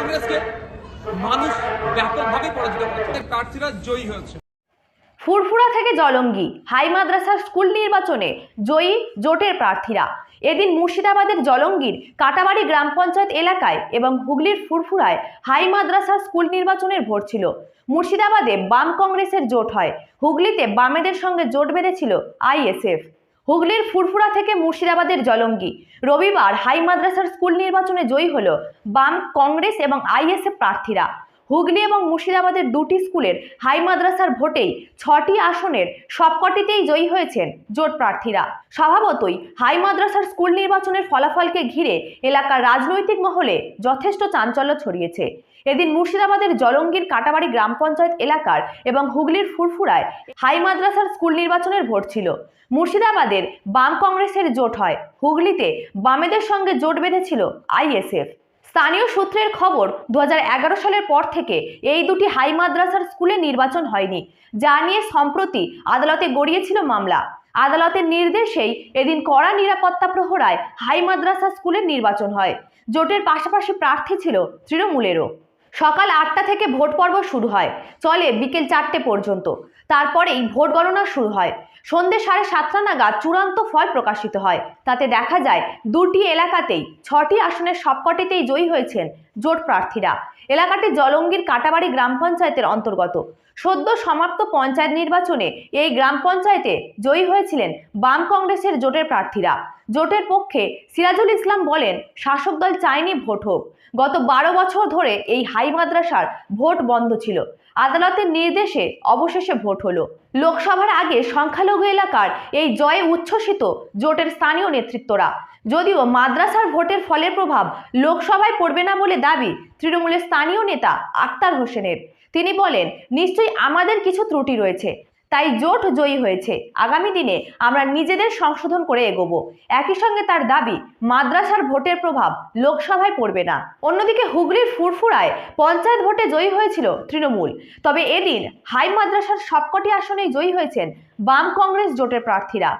কংগ্রেসকে মানুষ ব্যাপকভাবে পরাজিত করেছে। প্রার্থীরা জয়ী হয়েছে। ফুরফুরা থেকে জলঙ্গি, হাই মাদ্রাসার স্কুল নির্বাচনে জয়ী জোটের প্রার্থীরা। এদিন মুর্শিদাবাদের জলঙ্গির কাটাবাড়ি গ্রাম পঞ্চায়েত এলাকায় এবং হুগলির ফুরফুরায় হাই মাদ্রাসার স্কুল নির্বাচনের ভোট ছিল। মুর্শিদাবাদে বাম কংগ্রেসের জোট হয়। হুগলিতে বামেদের সঙ্গে জোট বেঁধেছিল আইএসএফ। হুগলির ফুরফুরা থেকে মুর্শিদাবাদের জলঙ্গি। রবিবার হাই মাদ্রাসার স্কুল নির্বাচনে জয়ী হল বাম কংগ্রেস এবং আইএসএফ প্রার্থীরা। হুগলি এবং মুর্শিদাবাদের দুটি স্কুলের হাই মাদ্রাসার ভোটেই ছটি আসনের সবকটিতেই জয়ী হয়েছেন জোট প্রার্থীরা। স্বভাবতই হাই মাদ্রাসার স্কুল নির্বাচনের ফলাফলকে ঘিরে এলাকার রাজনৈতিক মহলে যথেষ্ট চাঞ্চল্য ছড়িয়েছে। এদিন মুর্শিদাবাদের জলঙ্গির কাটাবাড়ি গ্রাম পঞ্চায়েত এলাকার এবং হুগলির ফুরফুরায় হাই মাদ্রাসার স্কুল নির্বাচনের ভোট ছিল। মুর্শিদাবাদের বাম কংগ্রেসের জোট হয়। হুগলিতে বামেদের সঙ্গে জোট বেঁধেছিল আইএসএফ। স্থানীয় সূত্রের খবর, দুহাজার এগারো সালের পর থেকে এই দুটি হাই মাদ্রাসার স্কুলে নির্বাচন হয়নি, যা নিয়ে সম্প্রতি আদালতে গড়িয়েছিল মামলা। আদালতের নির্দেশেই এদিন কড়া নিরাপত্তা প্রহরায় হাই মাদ্রাসা স্কুলের নির্বাচন হয়। জোটের পাশাপাশি প্রার্থী ছিল তৃণমূলেরও। সকাল আটটা থেকে ভোট পর্ব শুরু হয়। চলে বিকেল চারটে পর্যন্ত। তারপরেই ভোট গণনা শুরু হয়। সন্ধ্যে সাড়ে সাতটা নাগাদ চূড়ান্ত ফল প্রকাশিত হয়। তাতে দেখা যায়, দুটি এলাকাতেই, ছটি আসনের সবকটিতেই জয়ী হয়েছেন জোট প্রার্থীরা। এলাকাটি জলঙ্গির কাটাবাড়ি গ্রাম পঞ্চায়েতের অন্তর্গত। সদ্য সমাপ্ত পঞ্চায়েত নির্বাচনে এই গ্রাম পঞ্চায়েতে জয়ী হয়েছিলেন বাম কংগ্রেসের জোটের প্রার্থীরা। জোটের পক্ষে সিরাজুল ইসলাম বলেন, শাসক দল চায়নি ভোট হোক। গত বারো বছর ধরে এই হাই মাদ্রাসার ভোট বন্ধ ছিল। আদালতের নির্দেশে অবশেষে ভোট হলো। লোকসভার আগে সংখ্যালঘু এলাকার এই জয়ে উচ্ছ্বসিত জোটের স্থানীয় নেতৃত্বরা। যদিও মাদ্রাসার ভোটের ফলের প্রভাব লোকসভায় পড়বে না বলে দাবি তৃণমূলের স্থানীয় নেতা আক্তার হোসেনের। তিনি বলেন, নিশ্চয়ই আমাদের কিছু ত্রুটি রয়েছে, তাই জোট জয়ী হয়েছে। আগামী দিনে আমরা নিজেদের সংশোধন করে এগোবো। একই সঙ্গে তার দাবি, মাদ্রাসার ভোটের প্রভাব লোকসভায় পড়বে না। অন্যদিকে হুগলির ফুরফুরায় পঞ্চায়েত ভোটে জয়ী হয়েছিল তৃণমূল। তবে এদিন হাই মাদ্রাসার সবকটি আসনেই জয়ী হয়েছেন বাম কংগ্রেস জোটের প্রার্থীরা।